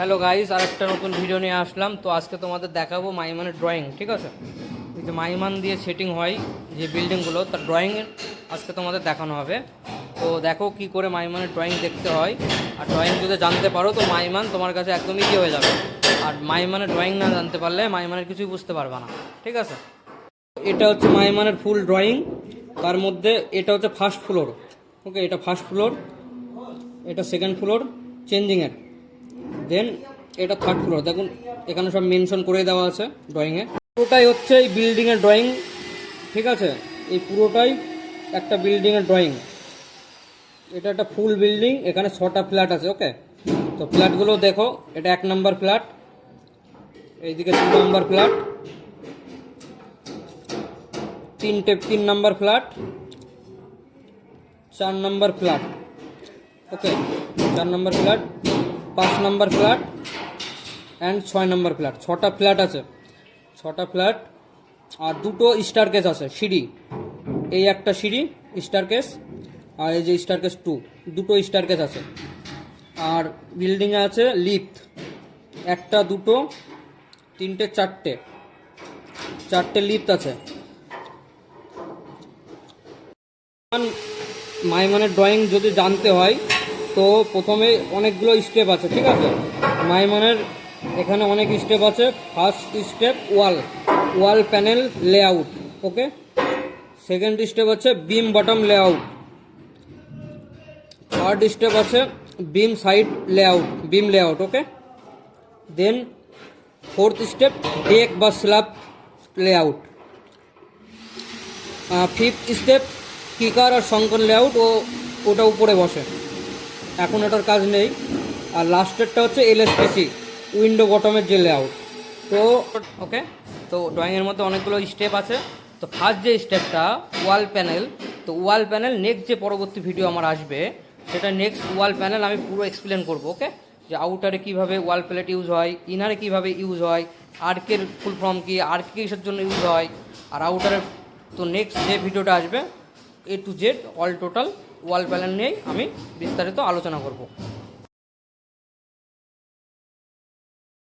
Hello guys আর একটা নতুন video নিয়ে আসলাম। তো আজকে তোমাদের দেখাবো মাইমানের ড্রয়িং ঠিক আছে? যে মাইমান দিয়ে সেটিং হয় যে বিল্ডিংগুলো তার ড্রয়িং আজকে তোমাদের দেখানো হবে। তো দেখো কি করে মাইমানের ড্রয়িং দেখতে হয়। আর ড্রয়িং যদি জানতে পারো, তো মাইমান তোমার কাছে একদম ইজি হয়ে যাবে। আর মাইমানের ড্রয়িং না জানতে পারলে মাইমানের কিছুই বুঝতে পারবে না, ঠিক আছে? এটা হচ্ছে মাইমানের ফুল ড্রয়িং তার মধ্যে এটা হচ্ছে ফার্স্ট ফ্লোর ওকে এটা ফার্স্ট ফ্লোর এটা সেকেন্ড ফ্লোর চেঞ্জিংয়ের দেন এটা থার্ড ফ্লোর দেখুন, এখানে সব মেনশন করে দেওয়া আছে ড্রয়িংয়ে পুরোটাই হচ্ছে এই বিল্ডিংয়ের ড্রয়িং ঠিক আছে? এই পুরোটাই একটা বিল্ডিংয়ের ড্রয়িং এটা একটা ফুল বিল্ডিং এখানে ছটা ফ্ল্যাট আছে ওকে তো ফ্ল্যাটগুলো দেখো, এটা এক নম্বর ফ্ল্যাট এইদিকে দু নম্বর ফ্ল্যাট তিনটে, তিন নম্বর ফ্ল্যাট চার নম্বর ফ্ল্যাট ওকে চার নম্বর ফ্ল্যাট পাঁচ নম্বর ফ্ল্যাট অ্যান্ড ছয় নম্বর ফ্ল্যাট। ছটা ফ্ল্যাট আছে। ছটা ফ্ল্যাট আর দুটো স্টার কেস আছে, সিঁড়ি। এই একটা সিঁড়ি স্টার কেস আর এই যে স্টার কেস টু দুটো স্টার কেস আছে। আর বিল্ডিংয়ে আছে লিফট একটা, দুটো, তিনটে, চারটে। চারটে লিফট আছে। মাইমানের ড্রয়িং যদি জানতে হয় তো প্রথমে অনেকগুলো স্টেপ আছে, ঠিক আছে? মাইমানের এখানে অনেক স্টেপ আছে। First step wall wall panel layout okay second step আছে beam bottom layout third step আছে beam side layout beam layout okay then fourth step deck বা slab layout fifth step kicker আর শঙ্কর লেআউট ও, ওটা উপরে বসে। এখন ওটার কাজ নেই। আর লাস্টেরটা হচ্ছে এলএসপিসি উইন্ডো বটমের যে লেআউট তো ওকে তো ড্রয়িংয়ের মধ্যে অনেকগুলো স্টেপ আছে। তো ফার্স্ট যে স্টেপটা ওয়াল প্যানেল তো ওয়াল প্যানেল নেক্সট যে পরবর্তী ভিডিও আমার আসবে, সেটা নেক্সট ওয়াল প্যানেল আমি পুরো এক্সপ্লেন করব ওকে যে আউটারে কীভাবে ওয়াল প্লেট ইউজ হয় ইনারে কীভাবে ইউজ হয় আর্কের ফুল ফর্ম কী আর্ক কিসের জন্য ইউজ হয়, আর আউটারের তো নেক্সট যে ভিডিওটা আসবে A to Z all total wall panel নিয়েই আমি বিস্তারিত আলোচনা করব।